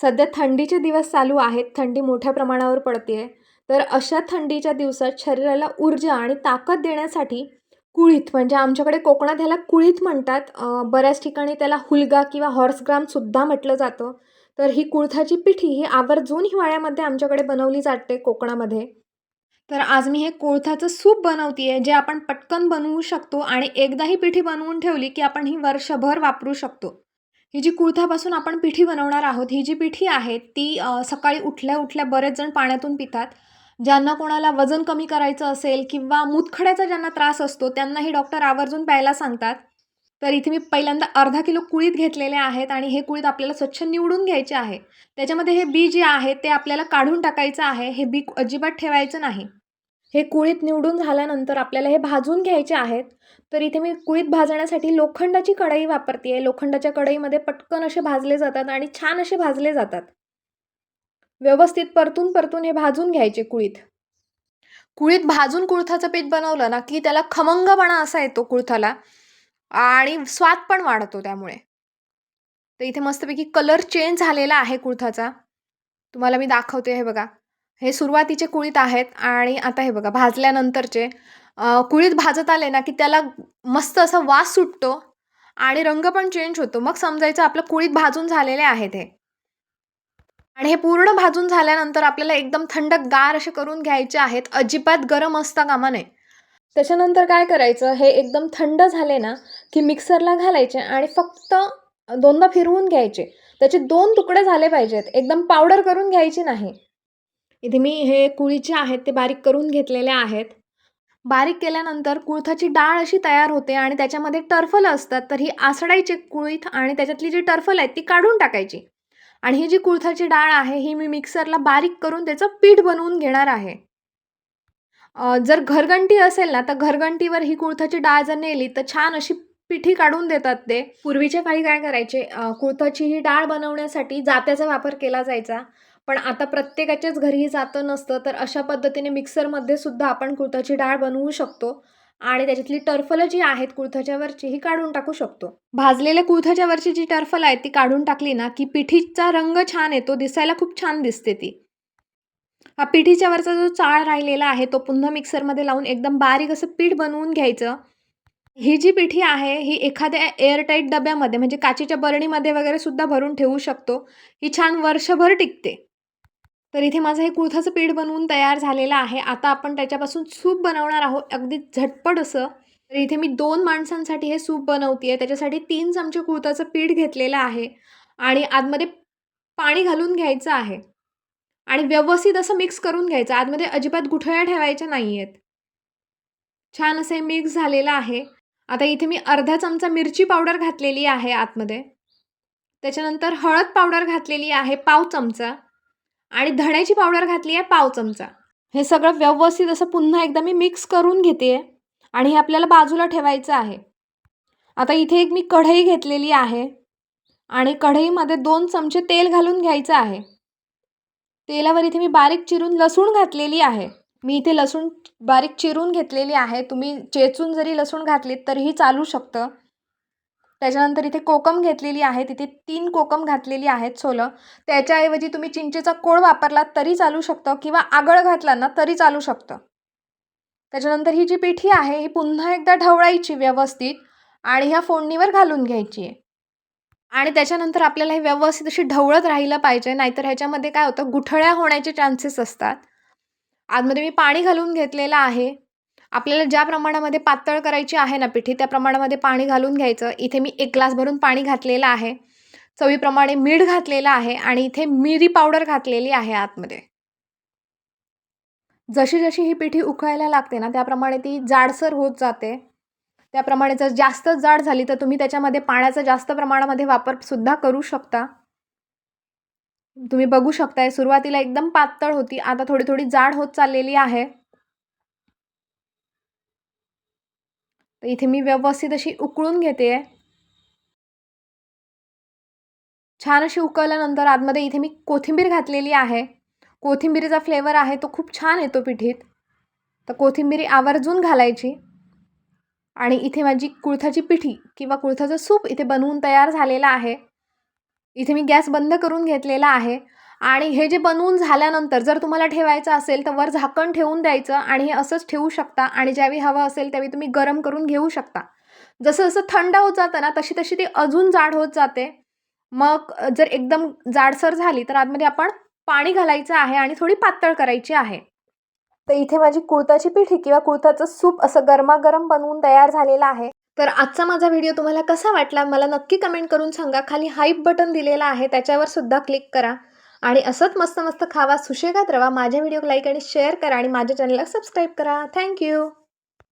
सध्या थंडीचे दिवस चालू आहेत थंडी मोठ्या प्रमाणावर पडते आहे तर अशा थंडीच्या दिवसात शरीराला ऊर्जा आणि ताकद देण्यासाठी कुळीथ म्हणजे आमच्याकडे कोकणात ह्याला कुळीथ म्हणतात. बऱ्याच ठिकाणी त्याला हुलगा किंवा हॉर्सग्रामसुद्धा म्हटलं जातं. तर ही कुळथाची पिठी ही आवर्जून हिवाळ्यामध्ये आमच्याकडे बनवली जाते कोकणामध्ये. तर आज मी हे कोळथाचं सूप बनवते आहे जे आपण पटकन बनवू शकतो आणि एकदा ही पिठी बनवून ठेवली की आपण ही वर्षभर वापरू शकतो. ही जी कुळथापासून आपण पिठी बनवणार आहोत ही जी पिठी आहे ती सकाळी उठल्या उठल्या बरेच जण पाण्यातून पितात. ज्यांना कोणाला वजन कमी करायचं असेल किंवा मूतखड्याचा ज्यांना त्रास असतो त्यांनाही डॉक्टर आवर्जून प्यायला सांगतात. तर इथे मी पहिल्यांदा अर्धा किलो कुळीत घेतलेले आहेत आणि हे कुळीत आपल्याला स्वच्छ निवडून घ्यायचे आहे. त्याच्यामध्ये हे बी जे आहे ते आपल्याला काढून टाकायचं आहे. हे बी अजिबात ठेवायचं नाही. हे कुळीत निवडून झाल्यानंतर आपल्याला हे भाजून घ्यायचे आहेत. तर इथे मी कुळीत भाजण्यासाठी लोखंडाची कढई वापरते आहे लोखंडाच्या कढईमध्ये पटकन असे भाजले जातात आणि छान असे भाजले जातात. व्यवस्थित परतून परतून हे भाजून घ्यायचे कुळीत. कुळीत भाजून कुळथाचं पीठ बनवलं ना की त्याला खमंगपणा असा येतो कुळथाला आणि स्वाद पण वाढतो त्यामुळे. तर इथे मस्तपैकी कलर चेंज झालेला आहे कुळथाचा. तुम्हाला मी दाखवते हे बघा. हे सुरुवातीचे कुळीत आहेत आणि आता हे बघा भाजल्यानंतरचे कुळीत भाजत आले ना की त्याला मस्त असा वास सुटतो आणि रंग पण चेंज होतो. मग समजायचं आपलं कुळीत भाजून झालेले आहेत हे. आणि हे पूर्ण भाजून झाल्यानंतर आपल्याला एकदम थंड गार असे करून घ्यायचे आहेत. अजिबात गरम असता कामा नये त्याच्यानंतर काय करायचं हे एकदम थंड झाले ना की मिक्सरला घालायचे आणि फक्त दोनदा फिरवून घ्यायचे. त्याचे दोन तुकडे झाले पाहिजेत. एकदम पावडर करून घ्यायची नाही. इथे मी हे कुळीचे आहेत ते बारीक करून घेतलेले आहेत. बारीक केल्यानंतर कुळथाची डाळ अशी तयार होते आणि त्याच्यामध्ये टर्फल असतात. तर ही आसडायची कुळीथ आणि त्याच्यातली जी टर्फल आहेत ती काढून टाकायची. आणि ही जी कुळथाची डाळ आहे ही मी मिक्सरला बारीक करून त्याचं पीठ बनवून घेणार आहे. जर घरघंटी असेल ना तर घरघंटीवर ही कुळथाची डाळ जर नेली तर छान अशी पिठी काढून देतात ते. पूर्वीच्या काळी काय करायचे? कुळथाची ही डाळ बनवण्यासाठी जात्याचा वापर केला जायचा. पण आता प्रत्येकाच्याच घरी जातं नसतं तर अशा पद्धतीने मिक्सरमध्ये सुद्धा आपण कुळथाची डाळ बनवू शकतो आणि त्याच्यातली टर्फलं जी आहेत कुळथाच्या वरची ही काढून टाकू शकतो. भाजलेल्या कुळथाच्या वरची जी टर्फल आहे ती काढून टाकली ना की पिठीचा रंग छान येतो दिसायला खूप छान दिसते ती. हा पिठीच्या वरचा जो चाळ राहिलेला आहे तो पुन्हा मिक्सरमध्ये लावून एकदम बारीक असं पीठ बनवून घ्यायचं. ही जी पिठी आहे ही एखाद्या एअरटाईट डब्यामध्ये म्हणजे काचेच्या बरणीमध्ये वगैरे सुद्धा भरून ठेवू शकतो. ही छान वर्षभर टिकते. तर इथे माझं हे कुळथाचं पीठ बनवून तयार झालेलं आहे. आता आपण त्याच्यापासून सूप बनवणार आहोत. अगदी झटपट असं. तर इथे मी दोन माणसांसाठी हे सूप बनवते आहे त्याच्यासाठी तीन चमचे कुळथाचं पीठ घेतलेलं आहे. आणि आतमध्ये पाणी घालून घ्यायचं आहे. आणि व्यवस्थित असं मिक्स करून घ्यायचं. आतमध्ये अजिबात गुठळ्या ठेवायच्या नाही आहेत छान असं मिक्स झालेलं आहे. आता इथे मी अर्धा चमचा मिरची पावडर घातलेली आहे आतमध्ये. त्याच्यानंतर हळद पावडर घातलेली आहे. पाव चमचा. आणि धण्याची पावडर घातली आहे पाव चमचा. हे सगळं व्यवस्थित असं पुन्हा एकदा मी मिक्स करून घेते आणि हे आपल्याला बाजूला ठेवायचं आहे. आता इथे एक मी कढई घेतलेली आहे आणि कढईमध्ये दोन चमचे तेल घालून घ्यायचं आहे. तेलावर इथे मी बारीक चिरून लसूण घातलेली आहे. मी इथे लसूण बारीक चिरून घेतलेली आहे. तुम्ही चेचून जरी लसूण घातलीत तरीही चालू शकतं. त्याच्यानंतर इथे कोकम घेतलेली आहे तिथे तीन कोकम घातलेली आहेत सोलं. त्याच्याऐवजी तुम्ही चिंचेचा कोळ वापरलात तरी चालू शकतं किंवा आगळ घातला ना तरी चालू शकतं. त्याच्यानंतर ही जी पिठी आहे ही पुन्हा एकदा ढवळायची व्यवस्थित आणि ह्या फोडणीवर घालून घ्यायची आहे. आणि त्याच्यानंतर आपल्याला हे व्यवस्थित अशी ढवळत राहिलं पाहिजे नाहीतर ह्याच्यामध्ये काय होतं गुठळ्या होण्याचे चान्सेस असतात. आतमध्ये मी पाणी घालून घेतलेलं आहे. आपल्याला ज्या प्रमाणामध्ये पातळ करायची आहे ना पिठी त्या प्रमाणामध्ये पाणी घालून घ्यायचं. इथे मी एक ग्लास भरून पाणी घातलेलं आहे. चवीप्रमाणे मीठ घातलेलं आहे आणि इथे मिरी पावडर घातलेली आहे आतमध्ये. जशी जशी ही पिठी उकळायला लागते ना त्याप्रमाणे ती जाडसर होत जाते. त्याप्रमाणे जर जास्त जाड झाली तर तुम्ही त्याच्यामध्ये पाण्याचा जास्त प्रमाणामध्ये वापर सुद्धा करू शकता. तुम्ही बघू शकताय सुरुवातीला एकदम पातळ होती आता थोडी थोडी जाड होत चाललेली आहे. तर इथे मी व्यवस्थित अशी उकळून घेते. आहे छान अशी उकळल्यानंतर आतमध्ये इथे मी कोथिंबीर घातलेली आहे. कोथिंबीरीचा फ्लेवर आहे तो खूप छान येतो पिठीत. तर कोथिंबीरी आवर्जून घालायची. आणि इथे माझी कुळथाची पिठी किंवा कुळथाचं सूप इथे बनवून तयार झालेलं आहे. इथे मी गॅस बंद करून घेतलेला आहे. आणि हे जे बनवून झाल्यानंतर जर तुम्हाला ठेवायचं असेल तर वर झाकण ठेवून द्यायचं आणि हे असंच ठेवू शकता आणि ज्यावेळी हवं असेल त्यावेळी तुम्ही गरम करून घेऊ शकता. जसं जसं थंड होत जातं ना तशी तशी ती अजून जाड होत जाते. मग जर एकदम जाडसर झाली तर आतमध्ये आपण पाणी घालायचं आहे आणि थोडी पातळ करायची आहे. तर इथे माझी कुळताची पिठी किंवा कुळताचं सूप असं गरमागरम बनवून तयार झालेलं आहे. तर आजचा माझा व्हिडिओ तुम्हाला कसा वाटला मला नक्की कमेंट करून सांगा. खाली हाईप बटन दिलेलं आहे त्याच्यावर सुद्धा क्लिक करा. आणि असंच मस्त मस्त खावा सुशेगात रवा. माझ्या व्हिडिओ लाईक आणि शेअर करा आणि माझ्या चॅनलला सबस्क्राईब करा. थँक्यू